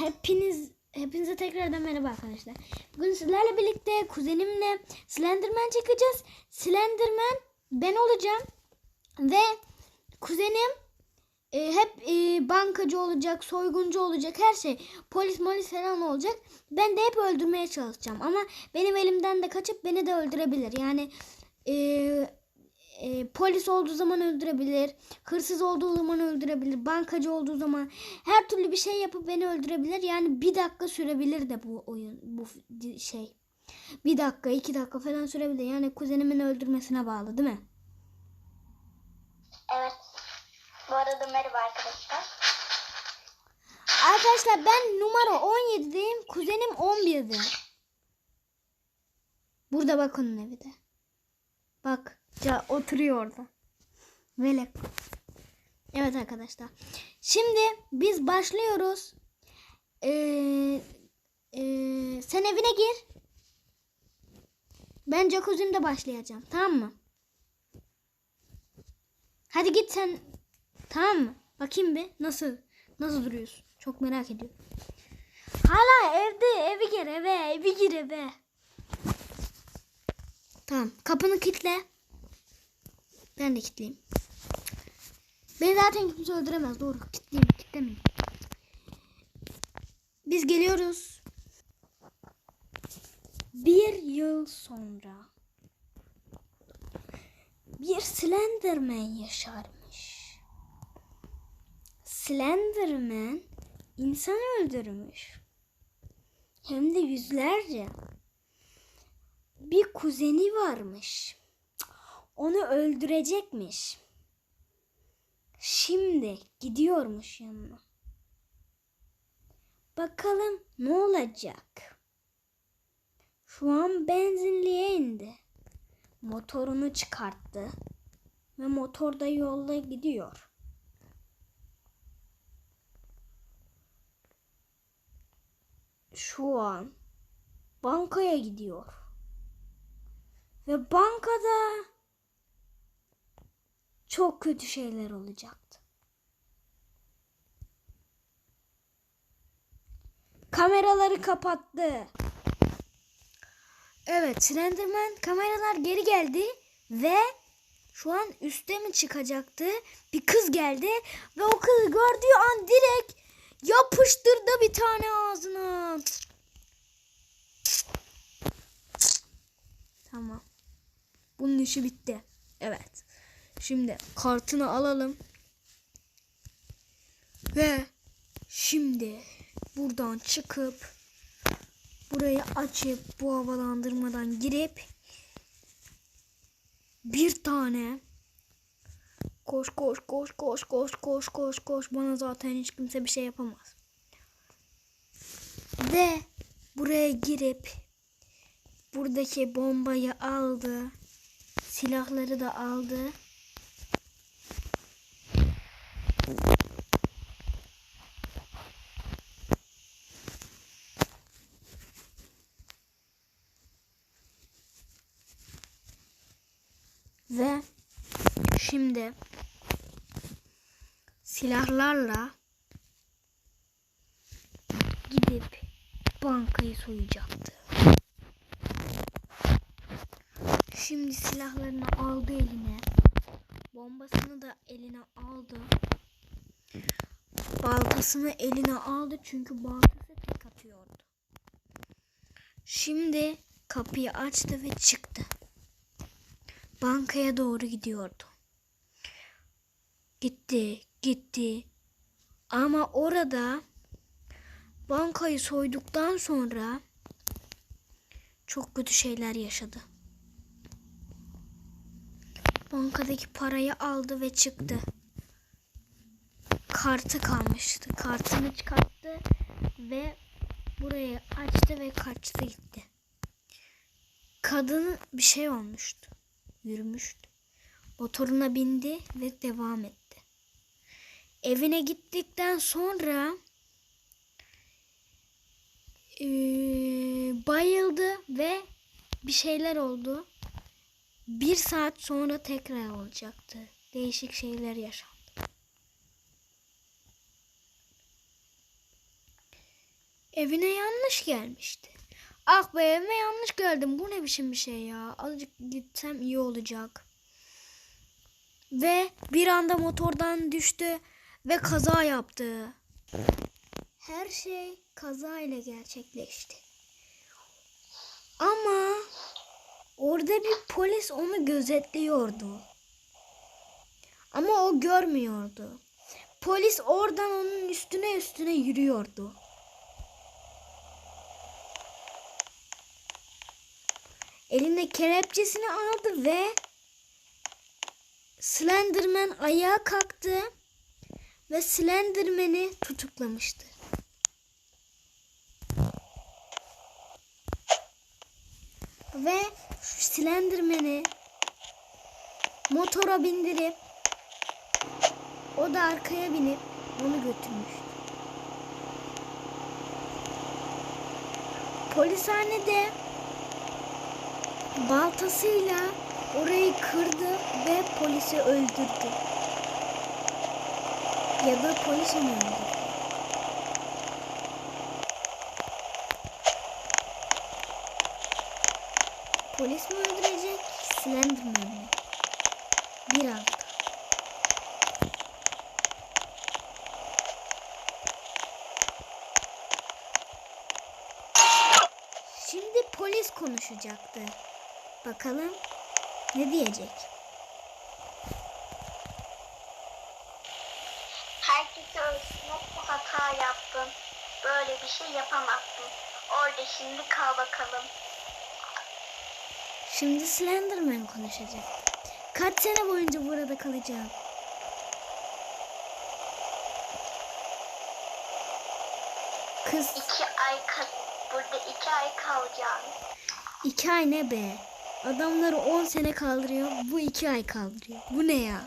Hepiniz hepinize tekrardan merhaba arkadaşlar. Bugün sizlerle birlikte kuzenimle Slenderman çekeceğiz. Slenderman ben olacağım ve kuzenim e, hep e, bankacı olacak, soyguncu olacak, her şey. Polis molis falan olacak. Ben de hep öldürmeye çalışacağım ama benim elimden de kaçıp beni de öldürebilir. Yani e, e, polis olduğu zaman öldürebilir, hırsız olduğu zaman öldürebilir, bankacı olduğu zaman her türlü bir şey yapıp beni öldürebilir. Yani bir dakika sürebilir de bu oyun, bu şey. Bir dakika, iki dakika falan sürebilir. Yani kuzenimin öldürmesine bağlı değil mi? Evet. Bu arada merhaba arkadaşlar. Arkadaşlar ben numara 17'deyim, kuzenim 11'de. Burada bak onun evi de. Bak, ca oturuyor orada. Velek. Evet arkadaşlar. Şimdi biz başlıyoruz. Ee, ee, sen evine gir. Ben jacuzzi'mde başlayacağım. Tamam mı? Hadi git sen. Tamam mı? Bakayım bir nasıl nasıl duruyorsun? Çok merak ediyorum. Hala evde evi gir eve evi gir eve. Tamam kapını kilitle. Ben de kilitleyeyim. Beni zaten kimse öldüremez. Doğru kilitleyeyim kilitlemeyeyim. Biz geliyoruz. Bir yıl sonra bir Slenderman yaşarmış. Slenderman insan öldürmüş. Hem de yüzlerce. Bir kuzeni varmış. Onu öldürecekmiş. Şimdi gidiyormuş yanına. Bakalım ne olacak? Şu an benzinliğe indi. Motorunu çıkarttı ve motor da yolda gidiyor. Şu an bankaya gidiyor. Ve bankada çok kötü şeyler olacaktı. Kameraları kapattı. Evet, Slenderman kameralar geri geldi ve şu an üste mi çıkacaktı? Bir kız geldi ve o kızı gördüğü an direkt yapıştırdı bir tane ağzına. Tamam. Bunun işi bitti. Evet. Şimdi kartını alalım. Ve şimdi buradan çıkıp burayı açıp bu havalandırmadan girip bir tane koş koş koş koş koş koş koş koş bana zaten hiç kimse bir şey yapamaz. Ve buraya girip buradaki bombayı aldı. Silahları da aldı. Ve şimdi silahlarla gidip bankayı soyacaktı. Şimdi silahlarını aldı eline. Bombasını da eline aldı. Baltasını eline aldı çünkü baltası tek atıyordu. Şimdi kapıyı açtı ve çıktı. Bankaya doğru gidiyordu. Gitti, gitti. Ama orada bankayı soyduktan sonra çok kötü şeyler yaşadı. Bankadaki parayı aldı ve çıktı. Kartı kalmıştı. Kartını çıkarttı ve burayı açtı ve kaçtı gitti. Kadın bir şey olmuştu. Yürümüştü. Motoruna bindi ve devam etti. Evine gittikten sonra eee, bayıldı ve bir şeyler oldu. Bir saat sonra tekrar olacaktı. Değişik şeyler yaşandı. Evine yanlış gelmişti. Ah be evime yanlış geldim. Bu ne biçim bir şey ya. Azıcık gitsem iyi olacak. Ve bir anda motordan düştü ve kaza yaptı. Her şey kaza ile gerçekleşti. Ama orada bir polis onu gözetliyordu. Ama o görmüyordu. Polis oradan onun üstüne üstüne yürüyordu. Eline kelepçesini aldı ve Slenderman ayağa kalktı ve Slenderman'i tutuklamıştı. Ve Slenderman'i motora bindirip o da arkaya binip onu götürmüştü. Polishanede baltasıyla orayı kırdı ve polisi öldürdü. Ya da polis onu öldürdü. Polis mi öldürecek? Slenderman mi? Biraz. Şimdi polis konuşacaktı. Bakalım ne diyecek? Herkese ölsün bu hata yaptın. Böyle bir şey yapamazsın. Orada şimdi kal bakalım. Şimdi Slenderman konuşacak. Kaç sene boyunca burada kalacağım? Kız İki ay burada iki ay kalacağım. iki ay ne be? Adamları 10 sene kaldırıyor. Bu iki ay kaldırıyor. Bu ne ya?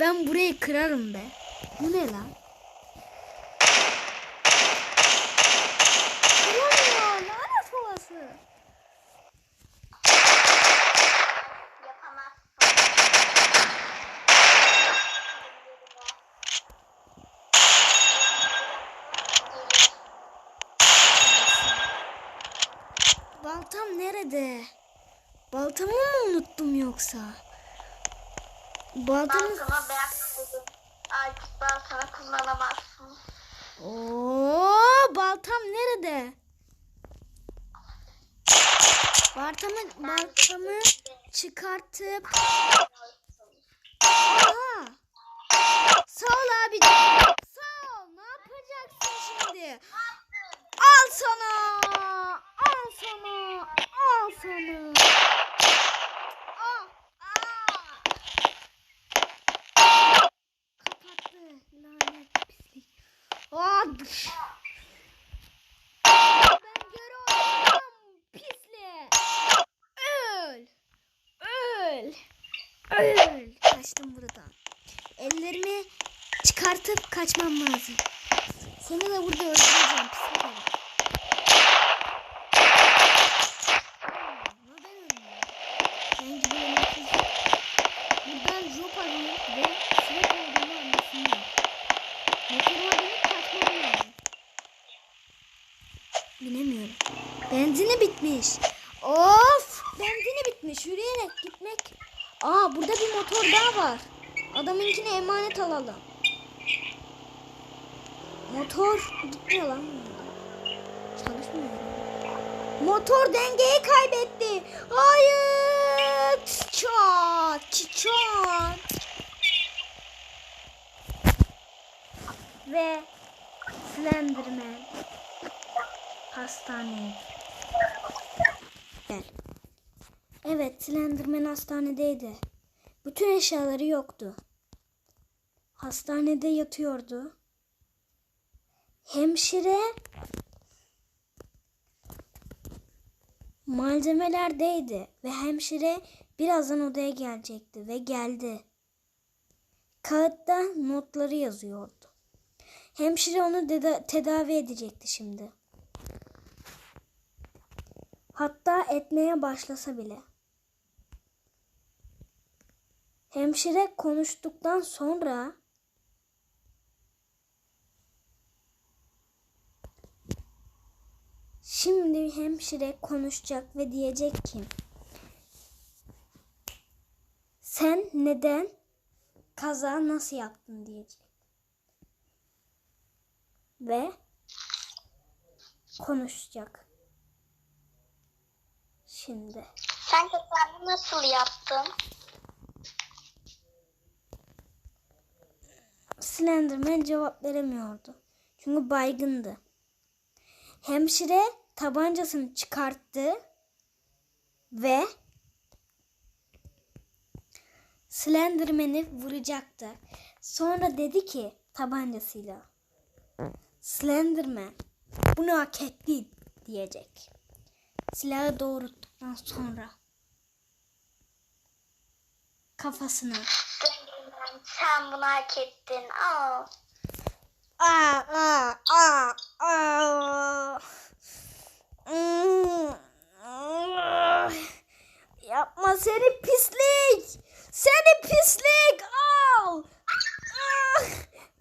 Ben burayı kırarım be. Bu ne lan? Kıramıyor. Lanet olası. Yapamazsın. Gelir. Baltam nerede? Baltamı mı yoksa? Baltamı... Ben sana bırakmadım. Artık ben sana kullanamazsın. Oo, baltam nerede? Baltamı, baltamı çıkartıp... Aha! Sağ ol abicim. Sağ ol. Ne yapacaksın şimdi? Al sana. Al sana. Al sana. Al. Aa. Kapattı. Lanet pislik. Ben görüyorum. Pislik. Öl. Öl. Öl. Kaçtım buradan. Ellerimi çıkartıp kaçmam lazım. Seni de burada öldüreceğim pislik herif. Aa, Neden ölmüyor? Ben gibi ölmüşsün. Buradan job alayım ve sürekli olduğunu anlasınlar. Motoruma binip kaçmam lazım. Binemiyorum. Benzini bitmiş. Of! Benzini bitmiş. Yürüyerek gitmek. Aa burada bir motor daha var. Adamınkine emanet alalım. Motor gitmiyor lan. Çalışmıyor. Motor dengeyi kaybetti. Hayır. Çat. Çat. Ve Slenderman hastaneye. Gel. Evet, Slenderman hastanedeydi. Bütün eşyaları yoktu. Hastanede yatıyordu. Hemşire malzemelerdeydi ve hemşire birazdan odaya gelecekti ve geldi. Kağıtta notları yazıyordu. Hemşire onu tedavi edecekti şimdi. Hatta etmeye başlasa bile. Hemşire konuştuktan sonra bir hemşire konuşacak ve diyecek ki sen neden kaza nasıl yaptın diyecek. Ve konuşacak. Şimdi. Sen kazanı nasıl yaptın? Slenderman cevap veremiyordu. Çünkü baygındı. Hemşire tabancasını çıkarttı ve Slenderman'i vuracaktı. Sonra dedi ki tabancasıyla Slenderman bunu hak ettin diyecek. Silahı doğrulttuktan sonra kafasına sen bunu hak ettin. Al. Aa, aa, aa, aa. Hmm, ah. Yapma seni pislik. Seni pislik. Al. Ah.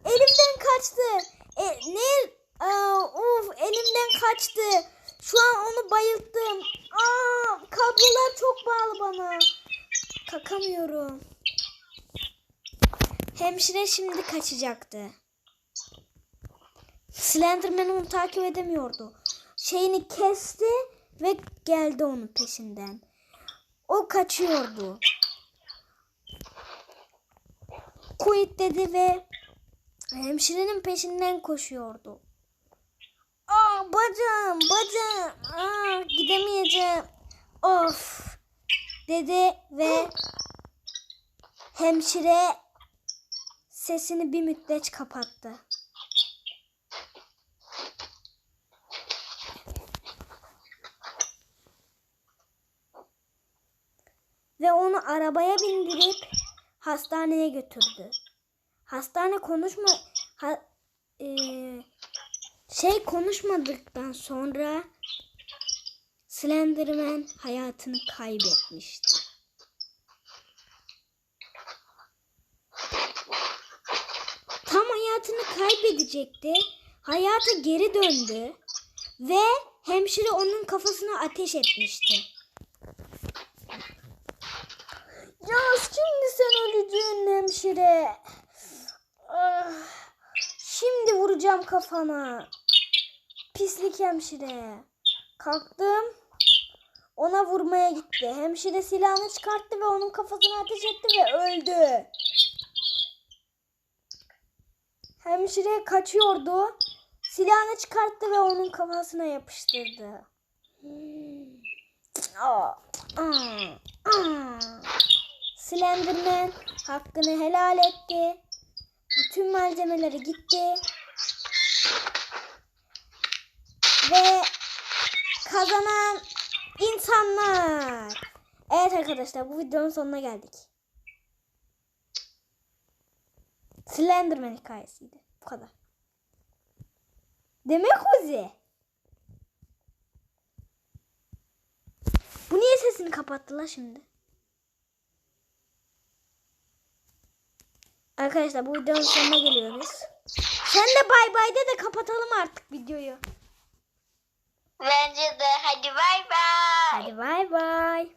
Elimden kaçtı. E, ne? Aa, uf, elimden kaçtı. Şu an onu bayılttım. Aa, kablolar çok bağlı bana. Kakamıyorum. Hemşire şimdi kaçacaktı. Slenderman onu takip edemiyordu. Şeyini kesti ve geldi onun peşinden. O kaçıyordu. Quit dedi ve hemşirenin peşinden koşuyordu. Bacağım bacağım. Aa gidemeyeceğim. Of dedi ve hemşire sesini bir müddet kapattı. ve onu arabaya bindirip hastaneye götürdü. Hastane konuşma ha, eee, şey konuşmadıktan sonra Slenderman hayatını kaybetmişti. Tam hayatını kaybedecekti. Hayata geri döndü ve hemşire onun kafasına ateş etmişti. Ya şimdi sen öleceksin hemşire. Ah, Şimdi vuracağım kafana. Pislik hemşire. Kalktım. Ona vurmaya gitti. Hemşire silahını çıkarttı ve onun kafasına ateş etti ve öldü. Hemşire kaçıyordu. Silahını çıkarttı ve onun kafasına yapıştırdı. Slenderman hakkını helal etti. Bütün malzemeleri gitti. Ve kazanan insanlar. Evet arkadaşlar bu videonun sonuna geldik. Slenderman hikayesiydi. Bu kadar. Demek Ozi. Bu niye sesini kapattılar şimdi? Arkadaşlar bu videonun sonuna geliyoruz. Sen de bay bay de de kapatalım artık videoyu. Bence de hadi bay bay. Hadi bay bay.